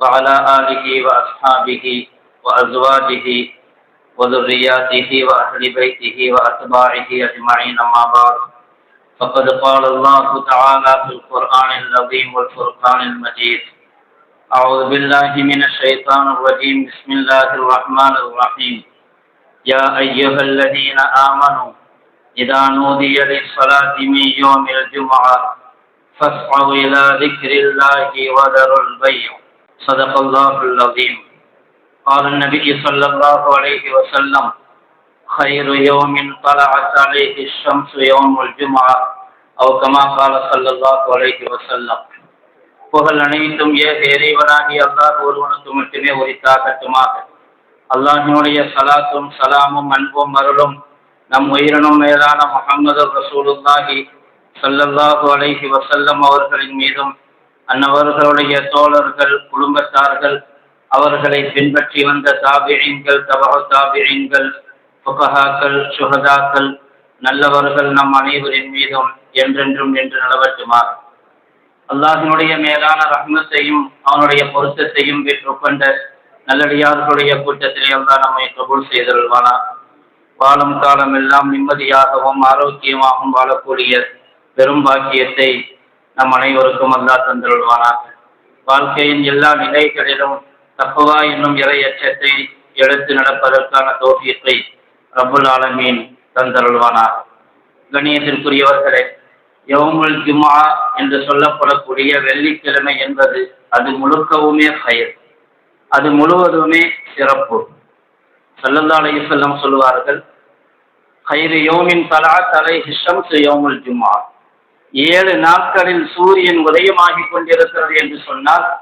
وعلى آله وأصحابه وأزواجه وذرياته وأهل بيته وأتباعه أجمعين أما بعد. فقد قال الله تعالى في القرآن العظيم والفرقان المجيد. أعوذ بالله من الشيطان الرجيم. بسم الله الرحمن الرحيم. يا أيها الذين آمنوا إذا نودي للصلاة من يوم الجمعة فاسعوا إلى ذكر الله وذروا البيع. صدق الله العظيم قال النبي صلى الله عليه وسلم خير يوم طلعت عليه الشمس يوم الجمعة أو كما قال صلى الله عليه وسلم புகழ் அனைத்தும் ஏக இறைவனாகி அல்லாஹ் ஒருவனுக்கு மட்டுமே உரித்தாகட்டுமாக அல்லாஹினுடைய சலாத்தும் சலாமும் அன்பும் அருளும் நம் உயிரினும் மேலான முகமது ரசூலுல்லாஹி சல்லல்லாஹு அலைஹி வசல்லம் அவர்களின் மீதும் அன்னவர்களுடைய தோழர்கள் குடும்பத்தார்கள் அவர்களை பின்பற்றி வந்த தாபியங்கள் தபக தாபியங்கள் புகஹாக்கள் சுகதாக்கள் நல்லவர்கள் நம் அனைவரின் மீதும் என்றென்றும் என்று நிலவட்டுமா அல்லாஹினுடைய மேலான ரஹ்மத்தையும் அவனுடைய பொருத்தத்தையும் பெற்றுக்கொண்ட நல்லடியார்களுடைய கூட்டத்திலே அல்லாஹ் நம்மை கபூல் செய்தருள்வானா வாழும் காலம் எல்லாம் நிம்மதியாகவும் ஆரோக்கியமாகவும் வாழக்கூடிய பெரும் பாக்கியத்தை நம் அனைவருக்கும் அல்லா தந்தருள்வானாக. வாழ்க்கையின் எல்லா நிலைகளிலும் தப்புவா என்னும் இறையச்சத்தை எடுத்து நடப்பதற்கான தோசியத்தை ரபுல் ஆலமீன் தந்தருள்வானாக. கணியத்திற்குரியவர்களே யவுமுல் ஜுமா என்று சொல்லப்படக்கூடிய வெள்ளிக்கிழமை என்பது அது முழுக்கவுமே கயிர். அது முழுவதுமே சிறப்பு. சல்லல்லா செல்லம் சொல்லுவார்கள் கயிறு யோமின் தலா தலை ஹிஷம் யோமுல் ஜுமா ஏழு நாட்களில் சூரியன் உதயமாகிக் கொண்டிருக்கிறது என்று சொன்னால்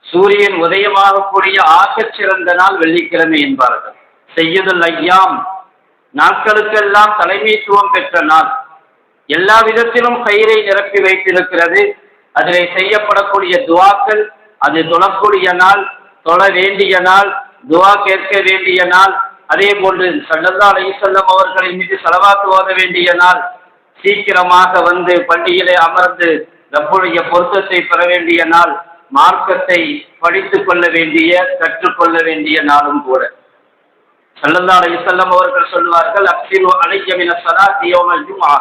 சூரியன் உதயமாகக்கூடிய ஆகச் சிறந்த நாள் வெள்ளிக்கிழமை என்பார்கள். செய்யுதல் ஐயாம். நாட்களுக்கெல்லாம் தலைமைத்துவம் பெற்ற நாள். எல்லா விதத்திலும் கயிறை நிரப்பி வைத்திருக்கிறது. அதிலே செய்யப்படக்கூடிய துவாக்கள் அது தொழக்கூடிய நாள் தொழ வேண்டிய நாள் துவா கேட்க வேண்டிய நாள் அதே போன்று சல்லல்லா அலிசல்லம் அவர்களின் மீது செலவாக்கு ஓத வேண்டிய நாள் சீக்கிரமாக வந்து பள்ளியிலே அமர்ந்து ரப்புடைய பொருத்தத்தை பெற வேண்டிய நாள் மார்க்கத்தை படித்து கொள்ள வேண்டிய கற்றுக்கொள்ள வேண்டிய நாளும் கூட. சல்லல்லா இசல்லம் அவர்கள் சொல்லுவார்கள் அப்சில் அலையமின சதா தியோமல் ஜுமா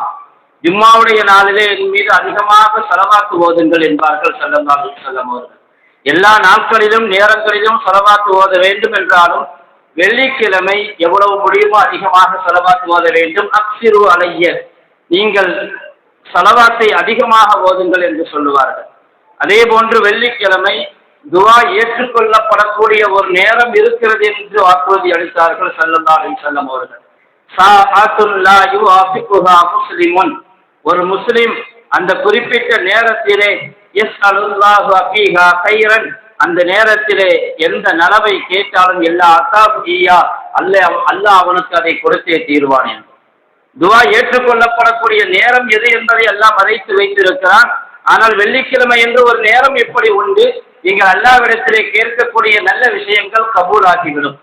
ஜும்மாவுடைய நாளிலே என் மீது அதிகமாக செலவாக்கு ஓதுங்கள் என்பார்கள் சல்லல்லா இசல்லம் அவர்கள். எல்லா நாட்களிலும் நேரங்களிலும் செலவாக்கு ஓத வேண்டும் என்றாலும் வெள்ளிக்கிழமை எவ்வளவு முடியுமோ அதிகமாக செலவாக்கு ஓத வேண்டும். அக்சிரு அலைய நீங்கள் சலவாத்தை அதிகமாக ஓதுங்கள் என்று சொல்லுவார்கள். அதே போன்று வெள்ளிக்கிழமை துவா ஏற்றுக்கொள்ளப்படக்கூடிய ஒரு நேரம் இருக்கிறது என்று வாக்குறுதி அளித்தார்கள் செல்லந்தாரின் செல்லம் அவர்கள். முஸ்லிமுன். ஒரு முஸ்லிம் அந்த குறிப்பிட்ட நேரத்திலே எஸ் அலுல்லாஹு அபீஹா கைரன். அந்த நேரத்திலே எந்த நலவை கேட்டாலும் எல்லா அத்தாபுயா அல்ல அல்லாஹ் அவனுக்கு அதை கொடுத்தே தீர்வான் என்று. துவா ஏற்றுக்கொள்ளப்படக்கூடிய நேரம் எது என்பதை எல்லாம் மறைத்து வைத்திருக்கிறான். ஆனால் வெள்ளிக்கிழமை என்று ஒரு நேரம் எப்படி உண்டு. நீங்கள் அல்லாவிடத்திலே கேட்கக்கூடிய நல்ல விஷயங்கள் கபூல் ஆகிவிடும்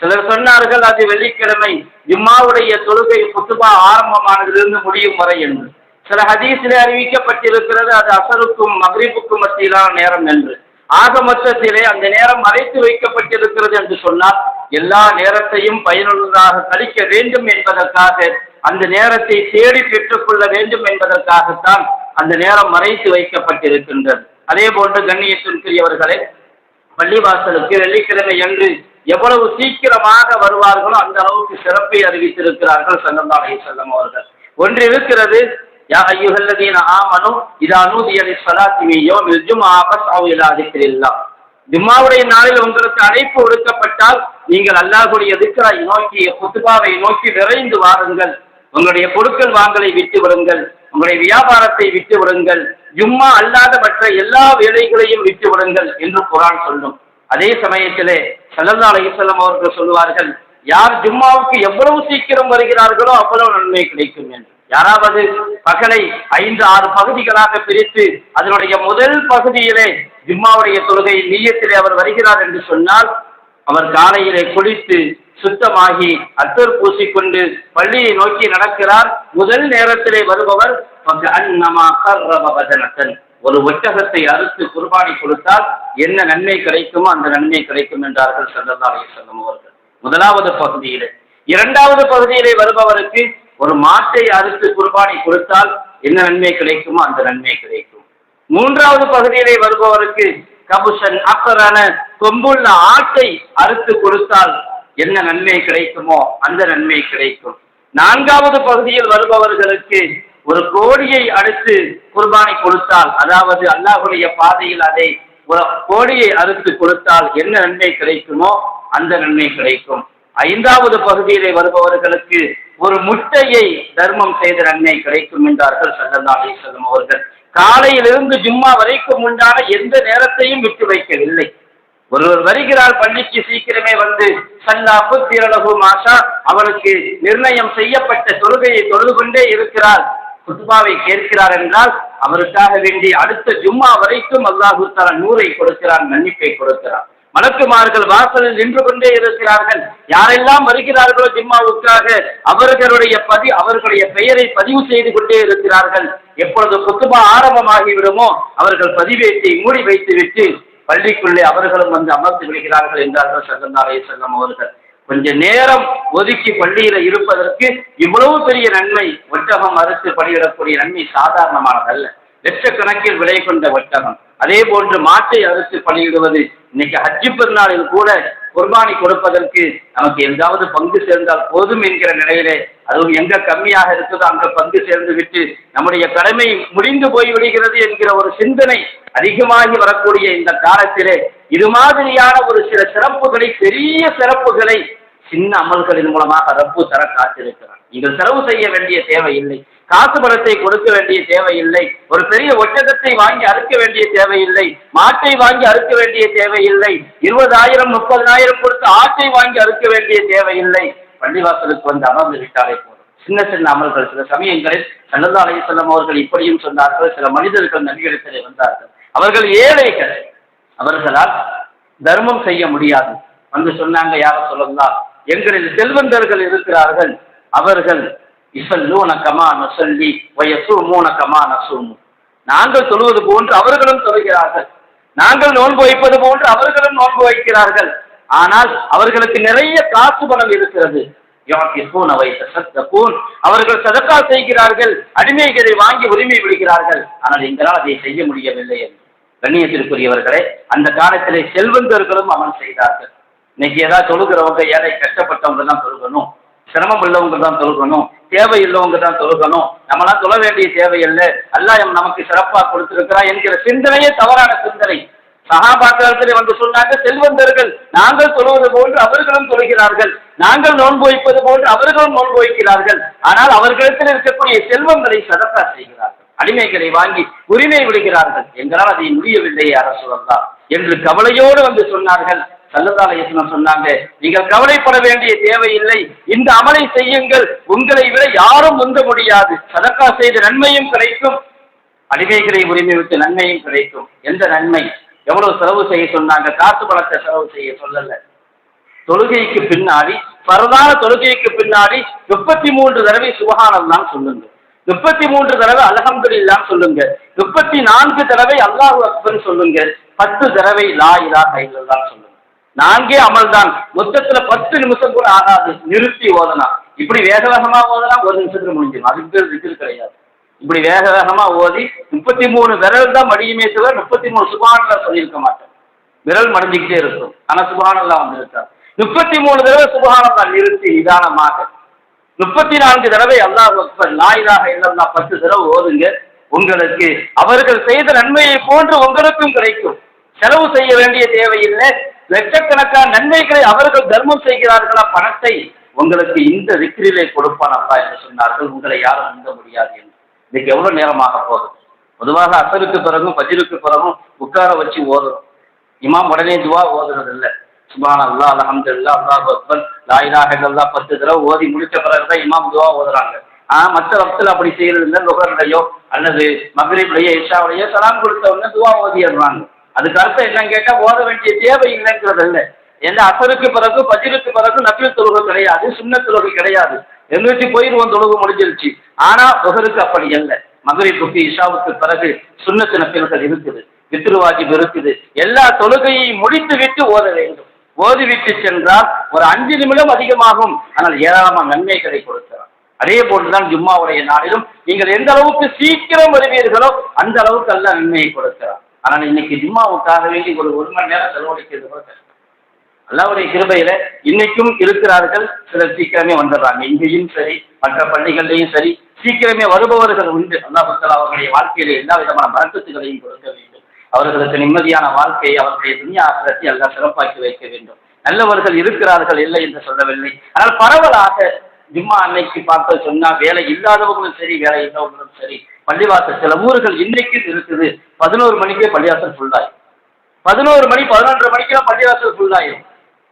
சிலர் சொன்னார்கள் அது வெள்ளிக்கிழமை. ஜிம்மாவுடைய தொழுகை புத்துபா ஆரம்பமானதிலிருந்து முடியும் வரை என்று. சில ஹதீஸிலே அறிவிக்கப்பட்டிருக்கிறது அது அசருக்கும் மகரிப்புக்கும் மத்தியிலான நேரம் என்று. ஆக மொத்தத்திலே அந்த நேரம் மறைத்து வைக்கப்பட்டிருக்கிறது என்று சொன்னால் எல்லா நேரத்தையும் பயனுள்ளதாக கழிக்க வேண்டும் என்பதற்காக அந்த நேரத்தை தேடி பெற்றுக்கொள்ள வேண்டும் என்பதற்காகத்தான் அந்த நேரம் மறைத்து வைக்கப்பட்டிருக்கின்றது. அதே போன்று கண்ணியத்திற்குரியவர்களே பள்ளிவாசலுக்கு வெள்ளிக்கிழமை என்று எவ்வளவு சீக்கிரமாக வருவார்களோ அந்த அளவுக்கு சிறப்பை அறிவித்திருக்கிறார்கள் சங்கந்தாலை செல்லம் அவர்கள். ஒன்று இருக்கிறது யா ஐயுகல்லதீன ஆமனு இதா நூதியலி சலாத்தி யோமில் ஜுமா ஃபஸ்அவு ஜும்மாவுடைய நாளில் உங்களுக்கு அழைப்பு ஒடுக்கப்பட்டால் நீங்கள் அல்லாஹுடைய திக்ரை நோக்கி குத்துபாவை நோக்கி விரைந்து வாருங்கள். உங்களுடைய பொருட்கள் வாங்கலை விட்டு விடுங்கள். உங்களுடைய வியாபாரத்தை விட்டு விடுங்கள். ஜும்மா அல்லாத மற்ற எல்லா வேலைகளையும் விட்டு விடுங்கள் என்று குரான் சொல்லும். அதே சமயத்திலே சல்லல்லா அலிசல்லம் அவர்கள் சொல்லுவார்கள் யார் ஜும்மாவுக்கு எவ்வளவு சீக்கிரம் வருகிறார்களோ அவ்வளவு நன்மை கிடைக்கும் என்று. யாராவது பகலை ஐந்து ஆறு பகுதிகளாக பிரித்து அதனுடைய முதல் பகுதியிலே ஜும்மாவுடைய தொழுகை நீயத்திலே அவர் வருகிறார் என்று சொன்னால் அவர் காலையிலே குளித்து சுத்தமாகி அத்தர் பூசிக்கொண்டு பள்ளியை நோக்கி நடக்கிறார். முதல் நேரத்திலே வருபவர் அன்னமா ஒரு ஒட்டகத்தை அறுத்து குர்பானி கொடுத்தால் என்ன நன்மை கிடைக்குமோ அந்த நன்மை கிடைக்கும் என்றார்கள் சல்லல்லா அலைஹிஸ்ஸலாம் அவர்கள். முதலாவது பகுதியிலே. இரண்டாவது பகுதியிலே வருபவருக்கு ஒரு மாட்டை அறுத்து குர்பானி கொடுத்தால் என்ன நன்மை கிடைக்குமோ அந்த நன்மை கிடைக்கும். மூன்றாவது பகுதியிலே வருபவருக்கு கபுஷன் அக்கரான கொம்புள்ள ஆட்டை அறுத்து கொடுத்தால் என்ன நன்மை கிடைக்குமோ அந்த நன்மை கிடைக்கும். நான்காவது பகுதியில் வருபவர்களுக்கு ஒரு கோடியை அடுத்து குர்பானை கொடுத்தால் அதாவது அல்லாஹுடைய பாதையில் அதை ஒரு கோடியை அறுத்து கொடுத்தால் என்ன நன்மை கிடைக்குமோ அந்த நன்மை கிடைக்கும். ஐந்தாவது பகுதியிலே வருபவர்களுக்கு ஒரு முட்டையை தர்மம் செய்த நன்மை கிடைக்கும் என்றார்கள் சல்லல்லா அலிசல்லம் அவர்கள். காலையிலிருந்து ஜும்மா வரைக்கும் உண்டான எந்த நேரத்தையும் விட்டு வைக்கவில்லை. ஒருவர் வருகிறார் பள்ளிக்கு சீக்கிரமே வந்து சல்லா புத்திரலகு மாஷா அவருக்கு நிர்ணயம் செய்யப்பட்ட தொழுகையை தொழுது கொண்டே இருக்கிறார். குத்துபாவை கேட்கிறார் என்றால் அவருக்காக வேண்டி அடுத்த ஜும்மா வரைக்கும் அல்லாஹு தலா நூரை கொடுக்கிறான் மன்னிப்பை கொடுக்கிறான். மலக்குமார்கள் வாசலில் நின்று கொண்டே இருக்கிறார்கள். யாரெல்லாம் வருகிறார்களோ ஜிம்மாவுக்காக அவர்களுடைய பதி அவர்களுடைய பெயரை பதிவு செய்து கொண்டே இருக்கிறார்கள். எப்பொழுது குத்துபா ஆரம்பமாகிவிடுமோ அவர்கள் பதிவேட்டை மூடி வைத்துவிட்டு பள்ளிக்குள்ளே அவர்களும் வந்து அமர்ந்து விடுகிறார்கள் என்றார்கள் சல்லல்லாஹு செல்லம் அவர்கள். கொஞ்ச நேரம் ஒதுக்கி பள்ளியில இருப்பதற்கு இவ்வளவு பெரிய நன்மை ஒட்டகம் அறுத்து பணியிடக்கூடிய நன்மை சாதாரணமானதல்ல. லட்சக்கணக்கில் விலை கொண்ட ஒட்டகம். அதே போன்று மாட்டை அறுத்து பணியிடுவது இன்னைக்கு ஹஜ்ஜி பெருநாளில் கூட குர்பானி கொடுப்பதற்கு நமக்கு எங்காவது பங்கு சேர்ந்தால் போதும் என்கிற நிலையிலே அதுவும் எங்க கம்மியாக இருக்குதோ அங்க பங்கு சேர்ந்து விட்டு நம்முடைய கடமை முடிந்து போய் விடுகிறது என்கிற ஒரு சிந்தனை அதிகமாகி வரக்கூடிய இந்த காலத்திலே இது மாதிரியான ஒரு சில சிறப்புகளை பெரிய சிறப்புகளை சின்ன அமல்களின் மூலமாக ரப்பு தர காத்திருக்கிறார் நீங்கள் செலவு செய்ய வேண்டிய தேவையில்லை. காசு பணத்தை கொடுக்க வேண்டிய தேவையில்லை. ஒரு பெரிய ஒட்டகத்தை வாங்கி அறுக்க வேண்டிய தேவையில்லை. மாட்டை வாங்கி அறுக்க வேண்டிய தேவையில்லை. இருபதாயிரம் முப்பதாயிரம் கொடுத்து ஆட்டை வாங்கி அறுக்க வேண்டிய தேவையில்லை. பள்ளிவாசலுக்கு வந்து அமர்ந்து விட்டாலே போதும். சின்ன சின்ன அமல்கள் சில சமயங்களில் சல்லல்லா அலையம் அவர்கள் இப்படியும் சொன்னார்கள். சில மனிதர்கள் நபிகளிடத்திலே வந்தார்கள். அவர்கள் ஏழைகள். அவர்களால் தர்மம் செய்ய முடியாது. வந்து சொன்னாங்க யார சொல்லலாம் எங்களில் செல்வந்தர்கள் இருக்கிறார்கள். அவர்கள் இசல்லூன கமா நசல்லி வயசூமூன கமா நசூமு. நாங்கள் சொல்வது போன்று அவர்களும் சொல்கிறார்கள். நாங்கள் நோன்பு வைப்பது போன்று அவர்களும் நோன்பு வைக்கிறார்கள். ஆனால் அவர்களுக்கு நிறைய காசு பணம் இருக்கிறது. அவர்கள் சதக்கா செய்கிறார்கள். அடிமைகளை வாங்கி உரிமை விடுகிறார்கள். ஆனால் எங்களால் அதை செய்ய முடியவில்லை என்று. கண்ணியத்திற்குரியவர்களே அந்த காலத்திலே செல்வந்தர்களும் அமல் செய்தார்கள். இன்னைக்கு ஏதாவது தொழுகிறவங்க ஏழை கஷ்டப்பட்டவங்க தான் தொழுகணும். சிரமம் உள்ளவங்க தான் தொழுகணும். தேவை இல்லவங்க தான் தொழுகணும். நம்மளாம் தொழ வேண்டிய தேவையில்லை அல்லாஹ் நமக்கு சிறப்பாக கொடுத்திருக்கிறா என்கிற சிந்தனையே தவறான சிந்தனை. சகாபாத்திரத்திலே வந்து சொன்னாங்க செல்வந்தர்கள் நாங்கள் தொழுவது போன்று அவர்களும் தொழுகிறார்கள். நாங்கள் நோன்பு வைப்பது போன்று அவர்களும் நோன்பு வைக்கிறார்கள். ஆனால் அவர்களிடத்தில் இருக்கக்கூடிய செல்வங்களை சதக்கா செய்கிறார்கள். அடிமைகளை வாங்கி உரிமை விடுகிறார்கள். எங்களால் அதை முடியவில்லை அரசு வந்தார் என்று கவலையோடு வந்து சொன்னார்கள். சல்லதாலயத்தினம் சொன்னாங்க நீங்கள் கவலைப்பட வேண்டிய தேவையில்லை. இந்த அமலை செய்யுங்கள். உங்களை விட யாரும் உந்த முடியாது. சதக்கா செய்த நன்மையும் கிடைக்கும். அடிமைகளை உரிமை விட்டு நன்மையும் கிடைக்கும். எந்த நன்மை? எவ்வளவு செலவு செய்ய சொன்னாங்க? காசு பணத்தை செலவு செய்ய சொல்லல. தொழுகைக்கு பின்னாடி பரதான தொழுகைக்கு பின்னாடி முப்பத்தி மூன்று தடவை சுபகானம் தான் சொல்லுங்க. முப்பத்தி மூன்று தடவை அலகம்துல்லாம் சொல்லுங்க. முப்பத்தி நான்கு தடவை அல்லாஹு அக்பர் சொல்லுங்க. பத்து தடவை லா இலா தான் சொல்லுங்க. நான்கே அமல் தான் மொத்தத்துல பத்து நிமிஷம் கூட ஆகாது. நிறுத்தி ஓதனா. இப்படி வேக வேகமா ஓதனா ஒரு நிமிஷத்துல முடிஞ்சிடும். அதுக்கு பேர் திக்கில் கிடையாது. இப்படி வேக வேகமா ஓதி முப்பத்தி மூணு விரல் தான் மடியுமே தவிர முப்பத்தி மூணு சுபானல்ல சொல்லியிருக்க மாட்டேன். விரல் மடிஞ்சுக்கிட்டே இருக்கும். ஆனா சுபானல்லா வந்திருக்கார் முப்பத்தி மூணு தடவை சுபானல்லா நிறுத்தி நிதானமாக. முப்பத்தி நான்கு தடவை அல்லாஹ் அக்பர் லாயிலாக இல்லல்லா பத்து தடவை ஓதுங்க. உங்களுக்கு அவர்கள் செய்த நன்மையை போன்று உங்களுக்கும் கிடைக்கும். செலவு செய்ய வேண்டிய தேவையில்லை. லட்சக்கணக்கான நன்மைகளை அவர்கள் தர்மம் செய்கிறார்களா? பணத்தை உங்களுக்கு இந்த விக்கிரிலே கொடுப்பான் அப்பா என்று சொன்னார்கள். உங்களை யாரும் நம்ப முடியாது என்று. இன்னைக்கு எவ்வளவு நேரமாக போதும் பொதுவாக அசருக்கு பிறகும் பதிலுக்கு பிறகும் உட்கார வச்சு ஓதுறோம். இமாம் உடனே துவா ஓதுறது இல்லை சுபான் அல்லா அலமதுல்லா அல்லாஹ் அக்பர் லாயிலாக அல்லா பத்து தடவை ஓதி முடிச்ச பிறகுதான் இமாம் துவா ஓதுறாங்க. ஆனா மற்ற வக்தில் அப்படி செய்யறது இல்லை நுகர்லையோ அல்லது மகரீப்லையோ இஷாவிலையோ சலாம் கொடுத்தவங்க துவா ஓதிடுறாங்க அதுக்கு அர்த்தம் என்னன்னு கேட்டா ஓத வேண்டிய தேவை இல்லைங்கிறது இல்லை. ஏன்னா அசருக்கு பிறகு பஜிருக்கு பிறகு நபில் தொழுகை கிடையாது சுண்ண தொழுகை கிடையாது. எந்திரிச்சு போயிருவோம் தொழுகு முடிஞ்சிருச்சு. ஆனா புகருக்கு அப்படி அல்ல மகரிப்புக்கு இஷாவுக்கு பிறகு சுண்ணத்து நப்பில்கள் இருக்குது. பித்ருவாஜிப் இருக்குது. எல்லா தொழுகையை முடித்து விட்டு ஓத வேண்டும். ஓதிவிட்டு சென்றால் ஒரு அஞ்சு நிமிடம் அதிகமாகும். ஆனால் ஏராளமான நன்மைகளை கொடுக்கிறார் அதே போன்றுதான் ஜும்மாவுடைய நாளிலும் நீங்கள் எந்த அளவுக்கு சீக்கிரம் வருவீர்களோ அந்த அளவுக்கு அல்ல நன்மையை கொடுக்கிறார் ஆனால் இன்னைக்கு ஜிம்மாவுக்காக வேண்டி ஒரு ஒரு மணி நேரம் செலவழிக்கிறது கூட கஷ்டம். அல்லாவுடைய கிருபையில இன்னைக்கும் இருக்கிறார்கள். சிலர் சீக்கிரமே வந்துடுறாங்க. இங்கேயும் சரி மற்ற பள்ளிகள்லையும் சரி சீக்கிரமே வருபவர்கள் உண்டு. அல்லாஹால அவர்களுடைய வாழ்க்கையில எல்லா விதமான மரத்துகளையும் கொடுக்க வேண்டும். அவர்களுக்கு நிம்மதியான வாழ்க்கையை அவர்களுடைய துணியா ஆசிரத்தை எல்லாம் சிறப்பாக்கி வைக்க வேண்டும். நல்லவர்கள் இருக்கிறார்கள் இல்லை என்று சொல்லவில்லை. ஆனால் பரவலாக ஜிம்மா அன்னைக்கு பார்த்து சொன்னா வேலை இல்லாதவங்களும் சரி வேலை இல்லாதவங்களும் சரி. பள்ளிவாசல். சில ஊர்கள் இன்றைக்கு இருக்குது. பதினோரு மணிக்கே பள்ளிவாசல் ஃபுல்லாகும் பதினோரு மணி பதினொன்றரை மணிக்கெல்லாம் பள்ளிவாசல் ஃபுல்லாகும்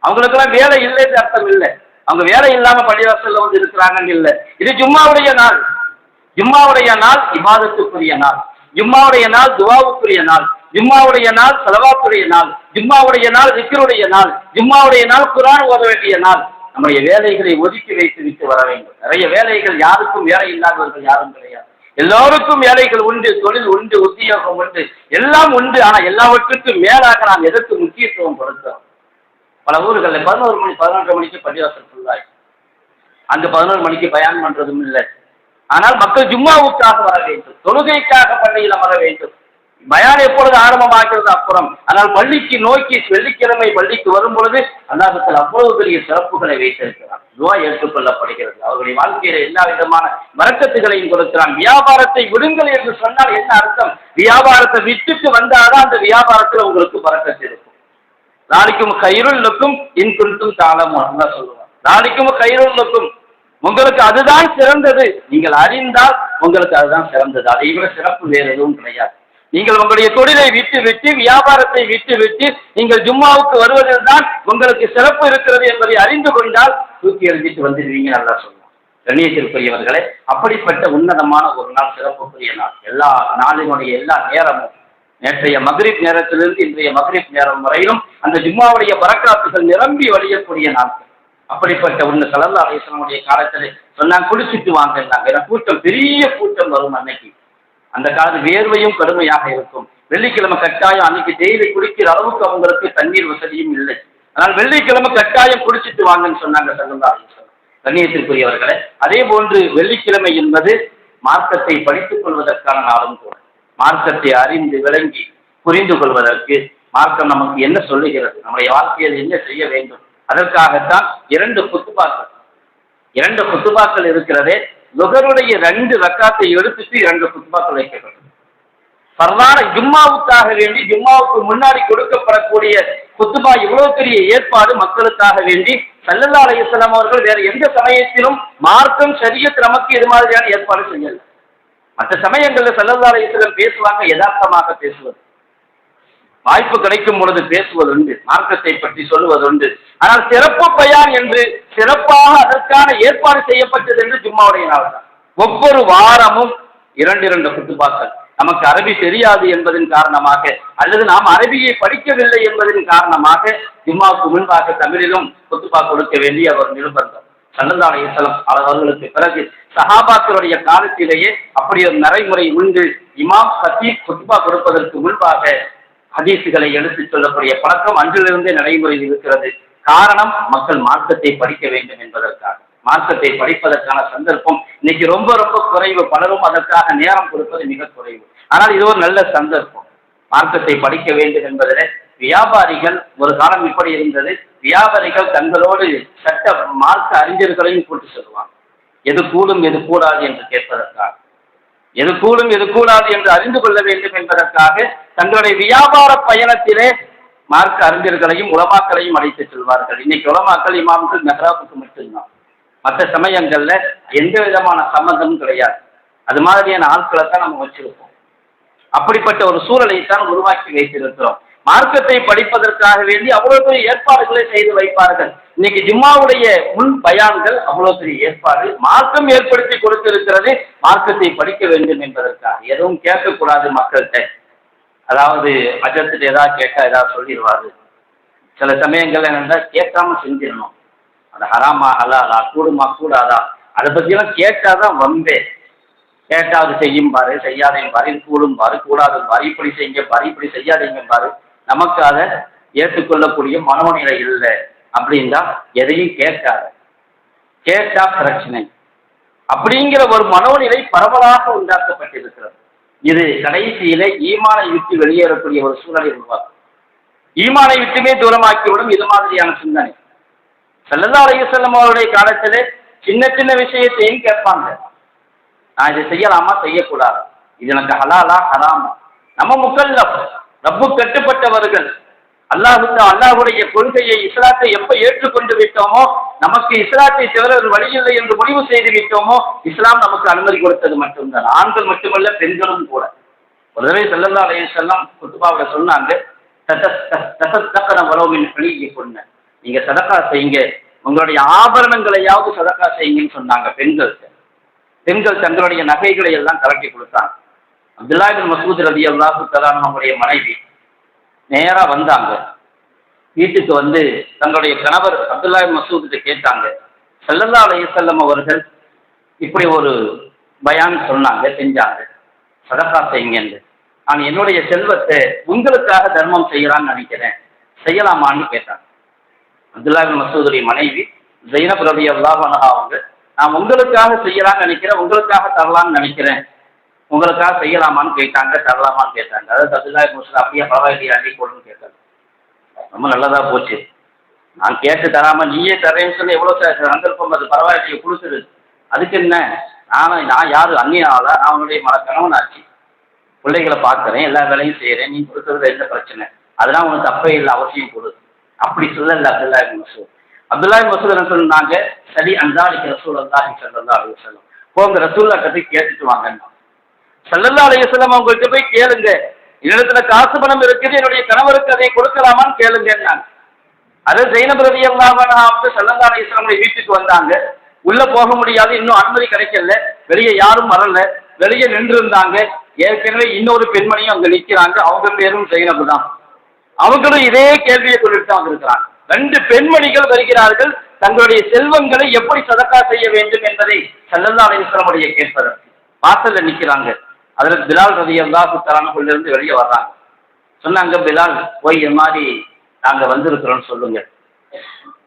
அவங்களுக்கெல்லாம் வேலை இல்லைன்னு அர்த்தம் இல்லை. அவங்க வேலை இல்லாம பள்ளிவாசல்ல வந்து இருக்கிறாங்கன்னு இல்லை. இது ஜும்மாவுடைய நாள். ஜும்மாவுடைய நாள் இபாதத்துக்குரிய நாள். ஜும்மாவுடைய நாள் துவாவுக்குரிய நாள். ஜும்மாவுடைய நாள் செலவாக்குரிய நாள். ஜும்மாவுடைய நாள் விக்கருடைய நாள். ஜும்மாவுடைய நாள் குரான் ஓத வேண்டிய நாள். நம்முடைய வேலைகளை ஒதுக்கி வைத்து விட்டு வர வேண்டும். நிறைய வேலைகள் யாருக்கும் வேலை இல்லாதவர்கள் யாரும் கிடையாது. எல்லோருக்கும் வேலைகள் உண்டு தொழில் உண்டு உத்தியோகம் உண்டு. எல்லாம் உண்டு ஆனா எல்லாவற்றுக்கும் மேலாக நாம் எதற்கு முக்கியத்துவம் கொடுத்தோம் பல ஊர்களில் பதினோரு மணி பதினொன்று மணிக்கு பள்ளிவாசல் ஃபுல்லாய் அந்த பதினோரு மணிக்கு பயன் பண்றதும் இல்லை. ஆனால் மக்கள் ஜும்மாவுக்காக வர வேண்டும் தொழுகைக்காக பள்ளியில் அமர வேண்டும். பயான் எப்பொழுது ஆரம்பமாகிறது அப்புறம். ஆனால் பள்ளிக்கு நோக்கி வெள்ளிக்கிழமை பள்ளிக்கு வரும் பொழுது அல்லாஹத்தில் அவ்வளவு பெரிய சிறப்புகளை வைத்திருக்கிறார் துவா ஏற்றுக்கொள்ளப்படுகிறது அவருடைய வாழ்க்கையில எல்லா விதமான வரக்கத்துகளையும் கொடுக்கிறான். வியாபாரத்தை விடுங்கள் என்று சொன்னால் என்ன அர்த்தம்? வியாபாரத்தை விட்டுக்கு வந்தாதான் அந்த வியாபாரத்தில் உங்களுக்கு வரக்கத்து இருக்கும். நாளைக்கும் கயிறுள்ளுக்கும் இன் குறித்தும் தாளமும் தான் சொல்லுவாங்க. நாளைக்கும் கயிறுள்ளுக்கும் உங்களுக்கு அதுதான் சிறந்தது. நீங்கள் அறிந்தால் உங்களுக்கு அதுதான் சிறந்தது. அதை விட சிறப்பு வேறு எதுவும் கிடையாது. நீங்கள் உங்களுடைய தொழிலை விட்டு விட்டு வியாபாரத்தை விட்டு விட்டு நீங்கள் ஜும்மாவுக்கு வருவதில் தான் உங்களுக்கு சிறப்பு இருக்கிறது என்பதை அறிந்து கொண்டால் தூக்கி எழுதிட்டு வந்துடுவீங்க நல்லா சொல்லுவோம் கண்ணியத்திற்குரியவர்களே அப்படிப்பட்ட உன்னதமான ஒரு நாள் சிறப்புக்குரிய நாள். எல்லா நாளினுடைய எல்லா நேரமும் நேற்றைய மகரிப் நேரத்திலிருந்து இன்றைய மகரிப் நேரம் வரையிலும் அந்த ஜும்மாவுடைய பறக்காத்துகள் நிரம்பி வழியக்கூடிய நாட்கள் அப்படிப்பட்ட ஒன்று கலந்து அலேசனுடைய காலத்தில் சொன்னாங்க குளிச்சுட்டு வாங்க கூட்டம் பெரிய கூட்டம் வரும் அன்னைக்கு. அந்த காலத்து வேர்வையும் கடுமையாக இருக்கும். வெள்ளிக்கிழமை கட்டாயம் அன்னைக்கு டெய்லி குடிக்கிற அளவுக்கு அவங்களுக்கு தண்ணீர் வசதியும் இல்லை. ஆனால் வெள்ளிக்கிழமை கட்டாயம் குடிச்சிட்டு வாங்கன்னு சொன்னாங்க சல்லா கண்ணியத்திற்குரியவர்களே அதே போன்று வெள்ளிக்கிழமை என்பது மார்க்கத்தை படித்துக் கொள்வதற்கான நாளும் கூட. மார்க்கத்தை அறிந்து விளங்கி புரிந்து கொள்வதற்கு மார்க்கம் நமக்கு என்ன சொல்லுகிறது? நம்முடைய வாழ்க்கையில் என்ன செய்ய வேண்டும்? அதற்காகத்தான் இரண்டு குத்துப்பாக்கள் இரண்டு குத்துப்பாக்கள் இருக்கிறதே. நுகருடைய ரெண்டு ரக்காத்தை எடுத்துட்டு இரண்டு குத்துபாக்கள் வைக்கப்பட்டது பரவான ஜும்மாவுக்காக வேண்டி ஜும்மாவுக்கு முன்னாடி கொடுக்கப்படக்கூடிய குத்துபா இவ்வளவு பெரிய ஏற்பாடு மக்களுக்காக வேண்டி சல்லல்லா அலையம் அவர்கள் வேற எந்த சமயத்திலும் மார்க்கம் சரியத் நமக்கு இது மாதிரியான ஏற்பாடு செய்யல. மற்ற சமயங்களில் சல்லல்லா அலையம் பேசுவாங்க யதார்த்தமாக பேசுவது. வாய்ப்பு கிடைக்கும் பொழுது பேசுவது உண்டு மார்க்கத்தை பற்றி சொல்லுவது உண்டு ஆனால் சிறப்பு பயான் என்று சிறப்பாக அதற்கான ஏற்பாடு செய்யப்பட்டது என்று ஜும்மாவுடைய நாள் தான் ஒவ்வொரு வாரமும் இரண்டு இரண்டு குத்துபாக்கள். நமக்கு அரபி தெரியாது என்பதன் காரணமாக அல்லது நாம் அரபியை படிக்கவில்லை என்பதன் காரணமாக ஜும்மாவுக்கு முன்பாக தமிழிலும் குத்துபா கொடுக்க வேண்டிய அவர் நிர்பந்தம் சல்லல்லா அலையம் அவர்களுக்கு பிறகு சஹாபாக்களுடைய காலத்திலேயே அப்படி ஒரு நடைமுறை உண்டு. இமாம் சத்தீப் குத்துபா கொடுப்பதற்கு முன்பாக ஹதீசுகளை எடுத்துச் சொல்லக்கூடிய பழக்கம் அன்றிலிருந்தே நடைமுறையில் இருக்கிறது. காரணம் மக்கள் மார்க்கத்தை படிக்க வேண்டும் என்பதற்காக. மார்க்கத்தை படிப்பதற்கான சந்தர்ப்பம் இன்னைக்கு ரொம்ப ரொம்ப குறைவு. பலரும் அதற்காக நேரம் கொடுப்பது மிக குறைவு. ஆனால் இது ஒரு நல்ல சந்தர்ப்பம். மார்க்கத்தை படிக்க வேண்டும் என்பதில் வியாபாரிகள் ஒரு காலம் இப்படி இருந்தது வியாபாரிகள் தங்களோடு சட்ட மார்க்க அறிஞர்களையும் கூட்டு சொல்லுவாங்க எது கூடும் எது கூடாது என்று கேட்பதற்காக. எது கூடும் எது கூடாது என்று அறிந்து கொள்ள வேண்டும் என்பதற்காக தங்களுடைய வியாபார பயணத்திலே மார்க்க அறிஞர்களையும் உலமாக்களையும் அழைத்து செல்வார்கள். இன்னைக்கு உலமாக்கள் இமாம்கள் மெஹராபுக்கு மட்டும்தான். மற்ற சமயங்கள்ல எந்த விதமான சம்மந்தமும் கிடையாது. அது மாதிரியான ஆட்களை தான் நம்ம வச்சிருக்கோம் அப்படிப்பட்ட ஒரு சூழலை தான் உருவாக்கி வைத்திருக்கிறோம். மார்க்கத்தை படிப்பதற்காக வேண்டி அவ்வளவு பெரிய ஏற்பாடுகளை செய்து வைப்பார்கள். இன்னைக்கு ஜும்மாவுடைய முன் பயான்கள் அவ்வளவு பெரிய ஏற்பாடு. மார்க்கம் ஏற்படுத்தி கொடுத்திருக்கிறது. மார்க்கத்தை படிக்க வேண்டும் என்பதற்காக. எதுவும் கேட்கக்கூடாது மக்கள்கிட்ட. அதாவது அஜத்துட்டு ஏதாவது கேட்டா ஏதாவது சொல்லிடுவாரு. சில சமயங்கள்ல என்னென்னா கேட்காம செஞ்சிடணும். அது ஹராமா ஹலாலா கூடுமா கூடாதா? அதை பற்றியெல்லாம் கேட்டாதான் வம்பே கேட்டா அது செய்யும் பாரு செய்யாதையும் பாரு கூடும் பாரு கூடாதும் பாரு இப்படி செய்யுங்க பாரு இப்படி செய்யாதீங்க பாரு நமக்கு அதை ஏற்றுக்கொள்ளக்கூடிய மனோநிலை இல்லை அப்படின்னா எதையும் கேட்காத. கேட்டா பிரச்சனை. அப்படிங்கிற ஒரு மனோநிலை பரவலாக உண்டாக்கப்பட்டிருக்கிறது. இது கடைசியில ஈமானை விட்டு வெளியேறக்கூடிய ஒரு சூழலை உருவாக்கும். ஈமானை விட்டுமே தூரமாக்கிவிடும் இது மாதிரியான சிந்தனை. செல்லல்லா அலையுசல்லம் அவருடைய காலத்துல சின்ன சின்ன விஷயத்தையும் கேட்பாங்க. நான் இதை செய்யலாமா? செய்யக்கூடாது? இது எனக்கு ஹலாலா ஹராமா? நம்ம முக்கல்லப் ரப்பு கட்டுப்பட்டவர்கள். அல்லாஹுக்கு அல்லாஹுடைய கொள்கையை இஸ்லாத்தை எப்ப ஏற்றுக்கொண்டு விட்டோமோ நமக்கு இஸ்லாத்தை தவிர ஒரு வழி இல்லை என்று முடிவு செய்து விட்டோமோ இஸ்லாம் நமக்கு அனுமதி கொடுத்தது மட்டும்தான். ஆண்கள் மட்டுமல்ல பெண்களும் கூட. ஒரு தடவை செல்லல்லா அலைய செல்லம் குத்துபாவில் சொன்னாங்க தக்கன வரவின் வெளியே கொண்ட நீங்க சதக்கா செய்யுங்க. உங்களுடைய ஆபரணங்களையாவது சதக்கா செய்யுங்கன்னு சொன்னாங்க பெண்கள் பெண்கள் தங்களுடைய நகைகளை எல்லாம் கலட்டி கொடுத்தாங்க. அப்துல்லாபின் மசூத் ரதி அல்லாஹு தலான் அவங்களுடைய மனைவி நேராக வந்தாங்க. வீட்டுக்கு வந்து தங்களுடைய கணவர் அப்துல்லாபின் மசூத் கேட்டாங்க. செல்லல்லா அலையசல்லம் அவர்கள் இப்படி ஒரு பயான் சொன்னாங்க செஞ்சாங்க. சதக்கா செய்யுங்கன்னு. நான் என்னுடைய செல்வத்தை உங்களுக்காக தர்மம் செய்யலாம்னு நினைக்கிறேன். செய்யலாமான்னு கேட்டாங்க. அப்துல்லாபின் மசூதுடைய மனைவி ஜெயினப் ரவி அல்லாஹ் அவங்க நான் உங்களுக்காக செய்யலாம்னு நினைக்கிறேன் உங்களுக்காக தரலாம்னு நினைக்கிறேன். உங்களுக்காக செய்யலாமான்னு கேட்டாங்க தரலாமான்னு கேட்டாங்க. அதாவது அப்துல்லா முஸ்லிம் அப்படியே பரவாயில்லையா அள்ளி போடுன்னு கேட்டாங்க. ரொம்ப நல்லதாக போச்சு. நான் கேட்டு தராமல் நீயே தரேன்னு சொல்லி எவ்வளோ சந்தர்ப்பம் அது பரவாயில்லையே கொடுத்துரு அதுக்கு என்ன? நானும் நான் யார்? அந்நிய ஆளா. நான் அவனுடைய மன கணவன் ஆச்சு பிள்ளைகளை பார்க்குறேன் எல்லா வேலையும் செய்கிறேன் நீ கொடுக்குறது எந்த பிரச்சனை? அதெல்லாம் உனக்கு தப்பே இல்லை அவசியம் கொடு. அப்படி சொல்லல அப்துல்லா மசூத். அப்துல்லா மசூத் என்ன சொன்னாங்க? சரி அந்தாடிக்கு ரசூல் அந்தாடி சல்லா அப்படின்னு வசலம் போங்க ரசூல்லா கதை கேட்டுட்டு வாங்கன்னா. சல்லல்லா அலி அவங்கள்ட்ட போய் கேளுங்க. என்னிடத்துல காசு பணம் இருக்குது என்னுடைய கணவருக்கு அதை கொடுக்கலாமான்னு கேளுங்கன்னாங்க அது ஜெயினப் ரவி அல்லாஹ் சல்லல்லா வீட்டுக்கு வந்தாங்க. உள்ள போக முடியாது இன்னும் அனுமதி கிடைக்கல. வெளியே யாரும் வரல. வெளியே நின்று இருந்தாங்க ஏற்கனவே இன்னொரு பெண்மணியும் அங்க நிற்கிறாங்க அவங்க பேரும் ஜெயினபு தான். அவங்களும் இதே கேள்வியை சொல்லிட்டு தான் இருக்கிறாங்க ரெண்டு பெண்மணிகள் வருகிறார்கள். தங்களுடைய செல்வங்களை எப்படி சதக்கா செய்ய வேண்டும் என்பதை சல்லல்லா அலிஸ்லாமுடைய கேட்பதற்கு. வாசல்ல நிற்கிறாங்க அதுல பிலால் ரதி அல்லாஹு தலானுக்குள்ள இருந்து வெளியே வர்றாங்க. சொன்னாங்க பிலால் போய் இது மாதிரி நாங்க வந்திருக்கிறோம்னு சொல்லுங்க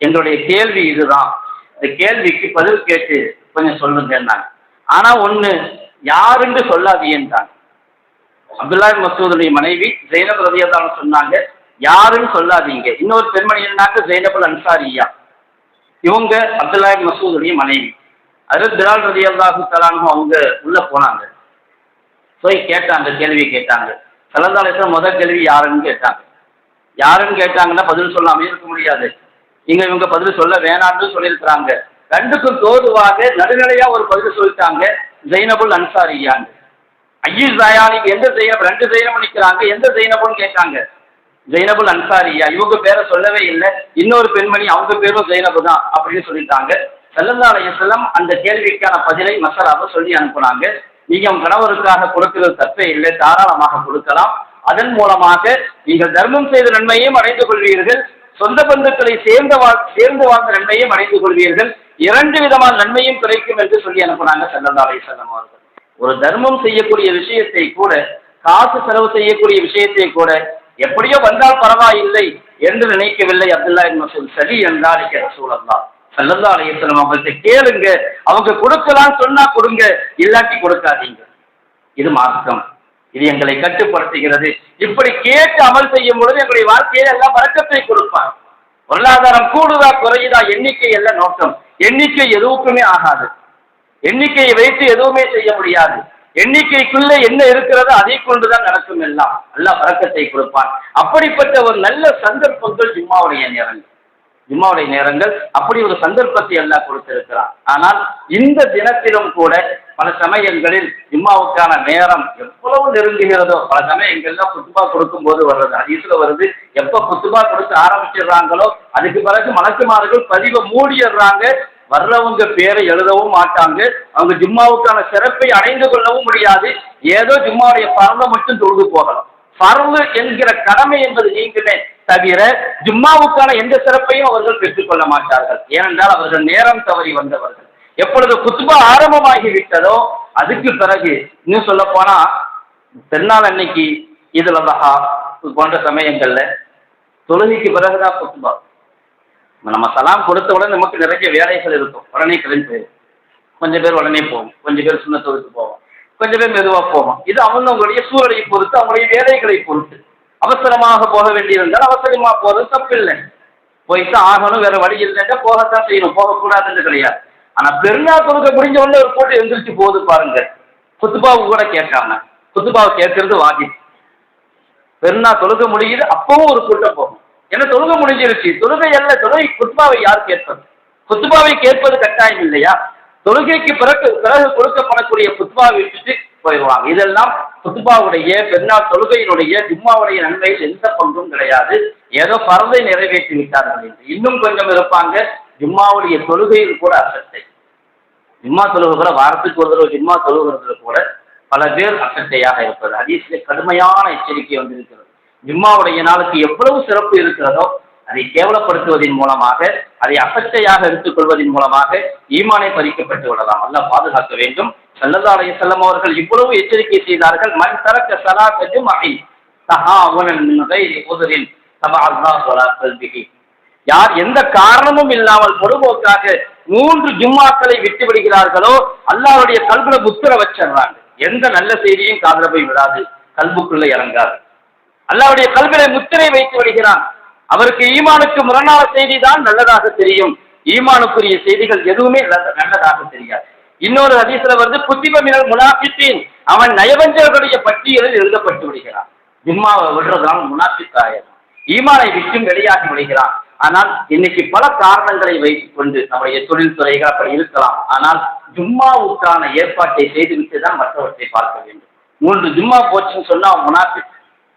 எங்களுடைய கேள்வி இதுதான். இந்த கேள்விக்கு பதில் கேட்டு கொஞ்சம் சொல்லுங்கன்னாங்க ஆனா ஒண்ணு யாருன்னு சொல்லாதீங்கன்றாங்க அப்துல்லாஹ் மசூதுடைய மனைவி ஜெயினப் ரதியதான் சொன்னாங்க யாருன்னு சொல்லாதீங்க. இன்னொரு பெண்மணி இருந்தாங்க ஜெயினபுல் அன்சாரியா. இவங்க அப்துல்லாஹ் மசூதுடைய மனைவி. அதில் பிலால் ரதி அல்லாஹு தலானும் அவங்க உள்ள போனாங்க. போய் கேட்டாங்க கேள்வி கேட்டாங்க. சலந்தாலேசன் முதல் கேள்வி யாருன்னு கேட்டாங்க. யாருன்னு கேட்டாங்கன்னா பதில் சொல்லாமே இருக்க முடியாது. இங்கே இவங்க பதில் சொல்ல வேணாம்னு சொல்லியிருக்கிறாங்க. ரெண்டுக்கும் தோதுவாக நடுநிலையா ஒரு பதில் சொல்லிட்டாங்க ஜெயினபுல் அன்சாரியான்னு. ஐயர் ஜயாலிக்கு எந்த ஜெயினப் ரெண்டு ஜெயினப் நிற்கிறாங்க எந்த ஜெயினபுன்னு கேட்டாங்க. ஜெயினபுல் அன்சாரியா இவங்க பேரை சொல்லவே இல்லை. இன்னொரு பெண்மணி அவங்க பேரும் ஜெயினபு தான் அப்படின்னு சொல்லிட்டாங்க. செல்லந்தாலய செல்லம் அந்த கேள்விக்கான பதிலை மசாலாவை சொல்லி அனுப்புனாங்க. நீங்க உங்க கணவருக்காக கொடுக்கிறது தப்பே இல்லை தாராளமாக கொடுக்கலாம். அதன் மூலமாக நீங்கள் தர்மம் செய்த நன்மையும் அடைந்து கொள்வீர்கள். சொந்த பந்துக்களை சேர்ந்த வா சேர்ந்து வாழ்ந்த நன்மையும் அடைந்து கொள்வீர்கள். இரண்டு விதமான நன்மையும் கிடைக்கும் என்று சொல்லி அனுப்புனாங்க சல்லல்லா அலையம் அவர்கள். ஒரு தர்மம் செய்யக்கூடிய விஷயத்தை கூட காசு செலவு செய்யக்கூடிய விஷயத்தை கூட எப்படியோ வந்தால் பரவாயில்லை என்று நினைக்கவில்லை அப்துல்லா மசூல் சரி என்றால் ரசூல் சல்லல்லா அலையம் அவங்கள்ட்ட கேளுங்க. அவங்க கொடுக்கலாம் சொன்னா கொடுங்க. இல்லாட்டி கொடுக்காதீங்க. இது மார்க்கம். இது எங்களை கட்டுப்படுத்துகிறது. இப்படி கேட்டு அமல் செய்யும் பொழுது எங்களுடைய வாழ்க்கையில எல்லாம் வழக்கத்தை கொடுப்பார். பொருளாதாரம் கூடுதா குறையுதா? எண்ணிக்கை எல்லாம் நோக்கம். எண்ணிக்கை எதுவுக்குமே ஆகாது. எண்ணிக்கையை வைத்து எதுவுமே செய்ய முடியாது. எண்ணிக்கைக்குள்ள என்ன இருக்கிறதோ அதை கொண்டுதான் நடக்கும் எல்லாம். நல்லா வழக்கத்தை கொடுப்பான். அப்படிப்பட்ட ஒரு நல்ல சந்தர்ப்பங்கள் ஜும்மாவுடைய நேரங்கள். ஜும்மாவுடைய நேரங்கள் அப்படி ஒரு சந்தர்ப்பத்தை எல்லாம் கொடுத்திருக்கிறான். ஆனால் இந்த தினத்திலும் கூட பல சமயங்களில் ஜும்மாவுக்கான நேரம் எவ்வளவு நெருங்குகிறதோ பல சமயங்கள்ல குத்துபா கொடுக்கும்போது வர்றது அதிகத்துல வருது எப்ப குத்துபா கொடுக்க ஆரம்பிச்சிடுறாங்களோ அதுக்கு பிறகு மலக்குமார்கள் பதிவை மூடிடுறாங்க. வர்றவங்க பேரை எழுதவும் மாட்டாங்க. அவங்க ஜும்மாவுக்கான சிறப்பை அடைந்து கொள்ளவும் முடியாது. ஏதோ ஜும்மாவுடைய பரவை மட்டும் தொழுது போகலாம். பரவு என்கிற கடமை என்பது நீங்களே. தவிர ஜும்மாவுக்கான எந்த சிறப்பையும் அவர்கள் பெற்றுக்கொள்ள மாட்டார்கள். ஏனென்றால் அவர்கள் நேரம் தவறி வந்தவர்கள். எப்பொழுது குத்துபா ஆரம்பமாகி விட்டதோ அதுக்கு பிறகு இன்னும் சொல்ல போனா பெருநாள் அன்னைக்கு இதுல தஹா போன்ற சமயங்கள்ல தொழுகைக்கு பிறகுதான் குத்துபா. நம்ம சலாம் கொடுத்தவுடன் நமக்கு நிறைய வேலைகள் இருக்கும். உடனே கிளம்பி. போயிடும் கொஞ்சம் பேர் உடனே போவோம். கொஞ்சம் பேர் சுண்ணத்தொழுக்கு போவோம். கொஞ்சம் பேர் மெதுவாக போவோம். இது அவங்கவுங்களுடைய சூழலை பொறுத்து அவங்களுடைய வேலைகளை பொறுத்து. அவசரமாக போக வேண்டியிருந்தால் அவசரமா போகிறது தப்பில்லை. போய்ட்டு ஆகணும் வேற வழி இல்லைன்னா போகத்தான் செய்யணும். போகக்கூடாதுன்னு கிடையாது. ஆனா பெருநாள் தொழுகை முடிஞ்ச உடனே ஒரு போட்டு எந்திரிச்சு போகுது பாருங்க. குத்துபாவு கூட கேட்காம. குத்துபாவை கேட்கறது வாஜி. பெருநாள் தொழுக முடியுது அப்பவும் ஒரு கூட்டம் போகும். ஏன்னா தொழுக முடிஞ்சிருச்சு. தொழுகை அல்ல தொழுகை குத்துபாவை யார் கேட்பது? குத்துபாவை கேட்பது கட்டாயம் இல்லையா? தொழுகைக்கு பிறகு பிறகு கொடுக்கப்படக்கூடிய குத்துபாவை விட்டுட்டு போயிடுவாங்க. இதெல்லாம் குத்துபாவுடைய பெருநாள் தொழுகையினுடைய ஜும்மாவுடைய நன்மையில் எந்த பங்கும் கிடையாது. ஏதோ பரதை நிறைவேற்றி விட்டார்கள் என்று. இன்னும் கொஞ்சம் இருப்பாங்க. ஜும்மாவுடைய தொழுகையில் கூட அசத்தை ஜும்மா தொழுகை கூட வாரத்துக்கு ஒரு தடவை ஜும்மா தொழுகிறதுல கூட பல பேர் அசத்தையாக இருப்பது. ஹதீஸ்ல கடுமையான எச்சரிக்கை வந்திருக்கிறது. ஜும்மாவுடைய நாளுக்கு எவ்வளவு சிறப்பு இருக்கிறதோ அதை கேவலப்படுத்துவதன் மூலமாக அதை அசட்டையாக எடுத்துக்கொள்வதன் மூலமாக ஈமானை பறிக்கப்பட்டு விடலாம். அல்ல பாதுகாக்க வேண்டும். சல்லல்லா செல்லம் அவர்கள் இவ்வளவு எச்சரிக்கை செய்தார்கள். மன் தரக்க ஸலாத்த ஜும்அஹி தஹாவுனன் மின் கைரி உதுரின் தபஅல்லாஹு அலா யார் எந்த காரணமும் இல்லாமல் பொதுபோக்காக மூன்று ஜும்மாக்களை விட்டு விடுகிறார்களோ அல்லாவுடைய கல்புல முத்திர வச்சிடுறாங்க. எந்த நல்ல செய்தியும் காதல போய் விடாது. கல்புக்குள்ள இறங்காது. அல்லாவுடைய கல்விலை முத்திரை வைத்து விடுகிறான். அவருக்கு ஈமானுக்கு முரணான செய்தி தான் நல்லதாக தெரியும். ஈமானுக்குரிய செய்திகள் எதுவுமே நல்லதாக தெரியாது. இன்னொரு அதிசல வந்து புத்திபமினல் முனாபித்தின் அவன் நயவஞ்சர்களுடைய பட்டியலில் எழுதப்பட்டு விடுகிறான். ஜிம்மாவை விடுறதுனால முனாஃபித்தாயிரம் ஈமானை விட்டும் வெளியாகி விடுகிறான். ஆனால் இன்னைக்கு பல காரணங்களை வைத்துக் கொண்டு நம்முடைய தொழில்துறைகள் அப்படி இருக்கலாம். ஆனால் ஜும்மாவுக்கான ஏற்பாட்டை செய்துவிட்டு தான் மற்றவற்றை பார்க்க வேண்டும். மூன்று ஜும்மா போச்சுன்னு சொன்னா அவன்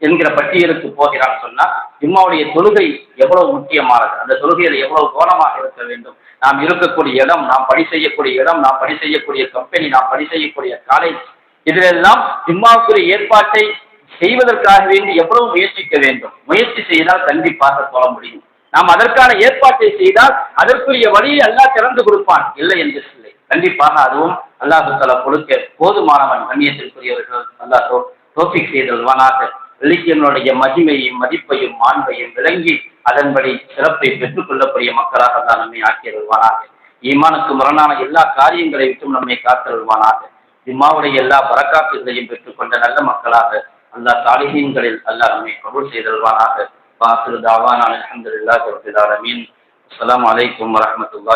என்கிற பட்டியலுக்கு போகிறான் சொன்னா ஜும்மாவுடைய தொழுகை எவ்வளவு முக்கியமானது? அந்த தொழுகையில் எவ்வளவு கவனமாக இருக்க வேண்டும்? நாம் இருக்கக்கூடிய இடம் நாம் பணி செய்யக்கூடிய இடம் நாம் பணி செய்யக்கூடிய கம்பெனி நாம் பணி செய்யக்கூடிய காலேஜ் இதிலெல்லாம் ஜும்மாவுக்குரிய ஏற்பாட்டை செய்வதற்காக வேண்டி எவ்வளவு முயற்சிக்க வேண்டும்? முயற்சி செய்தால் கண்டிப்பாக சொல்ல முடியும். நாம் அதற்கான ஏற்பாட்டை செய்தால் அதற்குரிய வழியை அல்லாஹ் திறந்து கொடுப்பான். இல்லை என்று இல்லை. கண்டிப்பாக அதுவும் அல்லாஹு தலா கொடுக்க போதுமானவன் கண்ணியத்திற்குரியவர்கள். அல்லாஹ் தோ தோஃபிக் செய்தல்வானாக. வெள்ளிக்கிழனுடைய மகிமையும் மதிப்பையும் மாண்பையும் விளங்கி அதன்படி சிறப்பை பெற்றுக் கொள்ளக்கூடிய மக்களாக தான் நம்மை ஆக்கியருள்வானாக. ஈமானுக்கு முரணான எல்லா காரியங்களை விட்டும் நம்மை காத்தருள்வானாக. இம்மாவுடைய எல்லா பரக்காத்துகளையும் பெற்றுக்கொண்ட நல்ல மக்களாக அல்லா சாலிஹீன்களில் அல்லா நம்மை கபூல் செய்தல்வானாக வாசிறு தாவான் அலமதுல்லா ரபில் அஸ்லாம் வலைக்கம் வரமத்துல்லா